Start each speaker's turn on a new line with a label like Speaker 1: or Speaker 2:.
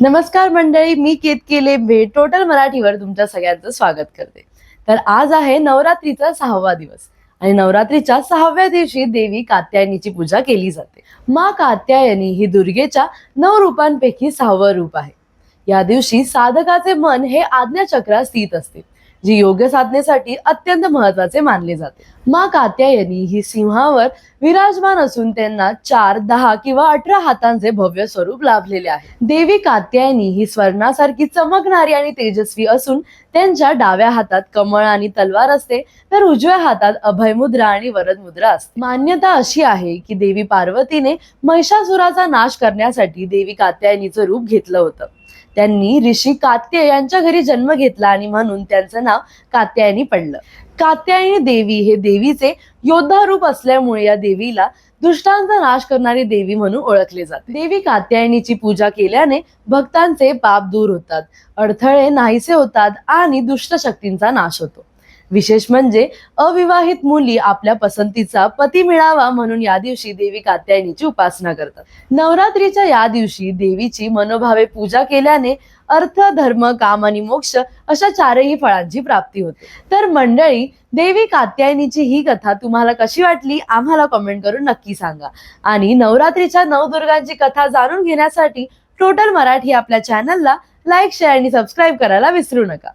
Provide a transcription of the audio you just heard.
Speaker 1: नमस्कार मंडळी मी केतकेले भेट. टोटल मराठीवर तुमच्या सगळ्यांचं स्वागत करते. तर आज आहे नवरात्रीचा सहावा दिवस. आणि नवरात्रीच्या सहाव्या दिवशी देवी कात्यायनीची पूजा केली जाते. मा कात्यायनी ही दुर्गेच्या नऊ रूपांपैकी सहावं रूप आहे. या दिवशी साधकाचे मन हे आज्ञाचक्रात स्थित असते. जी योग्य साधनेसाठी अत्यंत महत्त्वाचे मानले जाते. मा कात्यायनी ही सिंहावर विराजमान असून त्यांना चार दहा किंवा अठरा हातांचे भव्य स्वरूप लाभलेले आहे. देवी कात्यायनी ही स्वर्णासारखी चमकणारी आणि तेजस्वी असून त्यांच्या डाव्या हातात कमळ आणि तलवार असते तर उजव्या हातात अभयमुद्रा आणि वरद मुद्रा असते. मान्यता अशी आहे की देवी पार्वतीने महिषासुराचा नाश करण्यासाठी देवी कात्यायनीचं रूप घेतलं होतं. त्यांनी ऋषी कात्य यांच्या घरी जन्म घेतला आणि म्हणून त्यांचं नाव कात्यायनी पडलं. कात्यायनी देवी हे देवीचे योद्धा रूप असल्यामुळे या देवीला दुष्टांचा नाश करणारी देवी म्हणून ओळखले जाते. देवी कात्यायनीची पूजा केल्याने भक्तांचे पाप दूर होतात अडथळे नाहीसे होतात आणि दुष्ट शक्तींचा नाश होतो. विशेष म्हणजे अविवाहित मुली आपल्या पसंतीचा पती मिळावा म्हणून या दिवशी देवी कात्यायनीची उपासना करतात. नवरात्रीच्या या दिवशी देवीची मनोभावे पूजा केल्याने अर्थ धर्म काम आणि मोक्ष अशा चारही फळांची प्राप्ती होते. तर मंडळी देवी कात्यायनीची ही कथा तुम्हाला कशी वाटली आम्हाला कमेंट करून नक्की सांगा. आणि नवरात्रीच्या नवदुर्गांची कथा जाणून घेण्यासाठी टोटल मराठी आपल्या चॅनलला लाईक शेअर आणि सबस्क्राईब करायला विसरू नका.